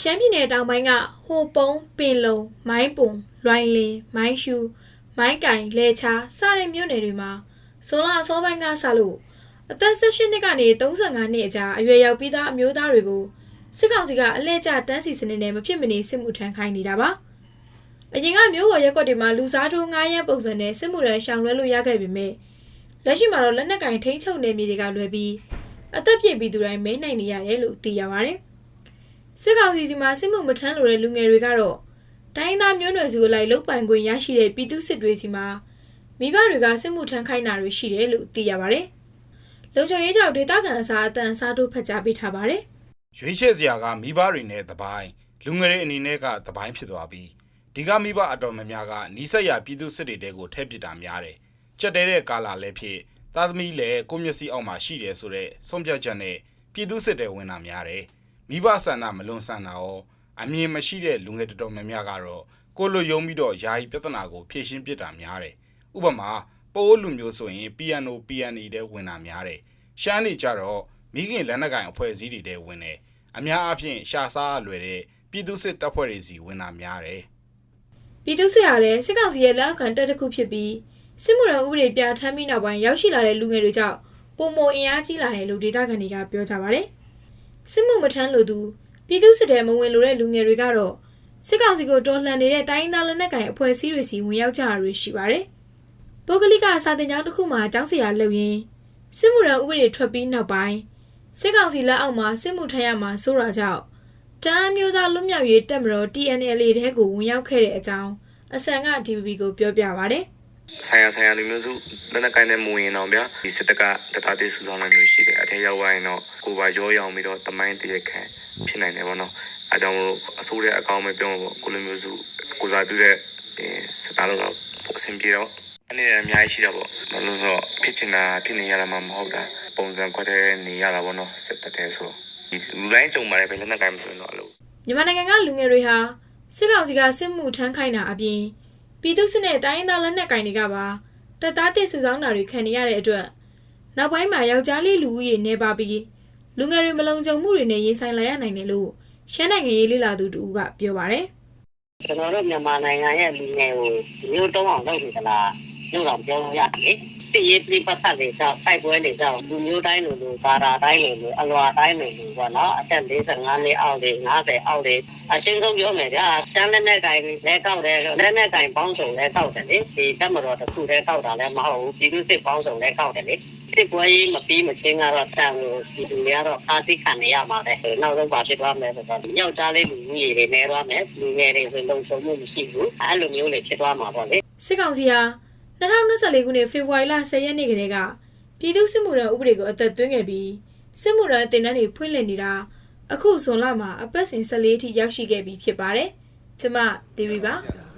ရှမ်းပြည်နယ်တောင်ပိုင်းကဟိုပုံးပင်လုံမိုင်းပုံလွိုင်လင်မိုင်းရှူမိုင်းကင်လဲချာစတဲ့မြို့နယ်တွေမှာဇွန်လအစောပိုင်းကစလို့အသက်18နှစ်ကနေ35နှစ်အကြားအရွယ်ရောက်ပြီးသားအမျိုးသားတွေကိုစစ်ကောင်စီကအလဲကျတန်းစီစနစ်နဲ့မဖြစ်မနေစစ်မှုထမ်းခိုင်းနေတာပါအရင်ကမျိုးဝရက်ကွက်တွေမှာလူစားထိုး9ရက်ပုံစံနဲ့စစ်မှုထမ်းရှောင်လွှဲလို့ရခဲ့ပေမဲ့လက်ရှိမှာတော့လက်နက်ကင်ထိန်းချုပ်နေမြေတွေကလွယ်ပြီးအသက်ပြည့်ပြီးသူတိုင်းမိမ့်နိုင်နေရတယ်လို့သိရပါတယ် စစ်ကောင်စီစီမှာစစ်မှုမထမ်းလိုတဲ့လူငယ်တွေကတော့တိုင်းသားမျိုးနွယ်စုကိုလိုက်လုတ်ပိုင်ခွင့်ရရှိတဲ့ပြည်သူစစ်တွေစီမှာမိဘတွေကစစ်မှုထမ်းခိုင်းတာတွေရှိတယ်လို့သိရပါတယ်။လုံခြုံရေးကြောင့်ဒေသခံအစားအတန်အစားတို့ဖတ်ကြားပေးထားပါတယ်ရွေးချယ်စရာကမိဘတွေနဲ့တပိုင်းလူငယ်တွေအနေနဲ့ကတပိုင်းဖြစ်သွားပြီးဒီကမိဘအတော်များများကနီးစပ်ရာပြည်သူစစ်တွေတဲကိုထည့်ပစ်တာများတယ်။ကြက်တဲတဲ့ကာလာလည်းဖြစ်သားသမီးလည်းကိုယ့်မျက်စိအောက်မှာရှိတယ်ဆိုတော့ဆုံးဖြတ်ချက်နဲ့ပြည်သူစစ်တွေဝင်တာများတယ်။ မိဘဆန္ဒမလွန်ဆန္ဒရောအမြင်မရှိတဲ့လူငယ်တော်တော်များများကတော့ကိုယ်လိုယုံပြီးတော့ယာယီပြဿနာကိုဖြေရှင်းပစ်တာများတယ်။ဥပမာပိုးလူမျိုးဆိုရင် piano PNE တဲ့ဝင်တာများတယ်။ရှမ်းနေကြတော့မိခင်လက်နက်ကင်အဖွဲ့အစည်းတွေတဲဝင်တယ်။အများအားဖြင့်ရှာစားလွယ်တဲ့ပြည်သူစစ်တပ်ဖွဲ့တွေစီဝင်တာများတယ်။ပြည်သူစစ်ဟာလည်းစစ်ကောင်စီရဲ့လက်အောက်ခံတပ်တစ်ခုဖြစ်ပြီးစစ်မှုထမ်းဥပဒေပြဋ္ဌာန်းပြီးနောက်ပိုင်းရောက်ရှိလာတဲ့လူငယ်တွေကြောင့်ပုံမအင်အားကြီးလာတယ်လို့ဒေသခံတွေကပြောကြပါတယ်။ စစ်မှုမထမ်းလို့သူပြည်သူစစ်တဲ့မဝင်လို့တဲ့လူငယ်တွေကတော့စစ်ကောင်စီကိုတော်လှန်နေတဲ့တိုင်းရင်းသားလက်နက်ကိုင်အဖွဲ့အစည်းတွေစီဝင်ရောက်ကြတာတွေရှိပါတယ်။ပုဂ္ဂလိကစာတင်ကျောင်းတစ်ခုမှာကျောင်းဆရာလုပ်ရင်းစစ်မှုထမ်းဥပဒေထွက်ပြီးနောက်ပိုင်းစစ်ကောင်စီလက်အောက်မှာစစ်မှုထမ်းရမှာစိုးတာကြောင့်တအမ်းမျိုးသားလွတ်မြောက်ရေးတပ်မတော် TNLA တဲကိုဝင်ရောက်ခဲ့တဲ့အကြောင်းအစံက DVB ကိုပြောပြပါဗျ။ ဆိုင်ရာဆိုင်ရာလူမျိုးစုလက်နက်ကိုင်းတဲ့မူရင်တော့ဗျာဒီစစ်တပ်ကတသားသေးစုဆောင်နေမျိုးရှိတယ်အထက်ရောက်သွားရင်တော့ကိုယ်ပါရောရောင်ပြီးတော့တမိုင်းတရက်ခံဖြစ်နိုင်တယ်ဗောနော်အဲကြောင့်မလို့အစိုးရအကောင့်ပဲပြောမှာပေါ့ကိုလိုမျိုးစုကိုစားပြုတဲ့အဲစစ်သားတော့ပုံစံပြေတော့အနေနဲ့အများကြီးရှိတာပေါ့ဘာလို့လဲဆိုတော့ဖြစ်ချင်တာဖြစ်နေရတာမှမဟုတ်တာပုံစံခွက်တဲ့နေရတာဗောနော်စစ်တပ်တဲ့ဆိုဒီလူတိုင်းကြုံပါတယ်ပဲလက်နက်ကိုင်းမဆိုရင်တော့အလို့မြန်မာနိုင်ငံကလူငယ်တွေဟာစစ်ကောင်စီကစစ်မှုထမ်းခိုင်းတာအပြင် ပြည်သူစစ်နဲ့တိုင်းရင်းသားလက်နက်ကိုင်တွေကပါတပ်သားတစ်စုဆောင်းတာတွေခံနေရတဲ့အတွက်နောက်ပိုင်းမှာယောက်ျားလေးလူဦးရေနေပါပြီးလူငယ်တွေမလုံခြုံမှုတွေနဲ့ရင်ဆိုင်လာရနိုင်တယ်လို့ရှမ်းနိုင်ငံရေးလေလာသူတူကပြောပါတယ်ကျွန်တော်တို့မြန်မာနိုင်ငံရဲ့လူငယ်ကိုမျိုးတုံးအောင်လုပ်နေသလားလို့တော့ပြောလို့ရတယ်။ ပြည်ရေးပြည်ပတ်သက်တွေကြောင့်စိုက်ပွဲတွေကြောင့်လူမျိုးတိုင်းလိုလိုဘာသာတိုင်းလိုလိုအလွာတိုင်းလိုလိုပေါ့နော်အသက်45နှစ်အောက်တွေ50အောက်တွေအရှင်းဆုံးပြောမယ်ဗျာရှမ်းလက်နဲ့ကင်လဲကောက်တယ်လက်နဲ့ကင်ပေါင်းစုံလဲကောက်တယ်လေဒီတက်မတော်တစ်ခုလဲကောက်တာလည်းမဟုတ်ဘူးပြည်သူစစ်ပေါင်းစုံလဲကောက်တယ်လေစစ်ပွဲကြီးမပြီးမချင်းကတော့ဆံလို့ဒီလူတွေကတော့အားသိခံနေရမှာပဲနောက်ဆုံးပါဖြစ်သွားမယ်ဆိုတော့ယောက်ျားလေးလူကြီးတွေနေသွားမယ်လူငယ်တွေဆိုလုံခြုံမှုမရှိဘူးအဲ့လိုမျိုးလေးဖြစ်သွားမှာပေါ့လေစစ်ကောင်စီဟာ 2024ခုနှစ်ဖေဖော်ဝါရီလ10ရက်နေ့ကတည်းကပြည်သူစစ်မှုထမ်းဥပဒေကိုအသက်သွင်းခဲ့ပြီးစစ်မှုထမ်းတင်တန်းတွေဖွင့်လှစ်နေတာအခုဇွန်လမှာအပတ်စဉ်14ထိရောက်ရှိခဲ့ပြီဖြစ်ပါတယ်။ကျမသီရီပါ။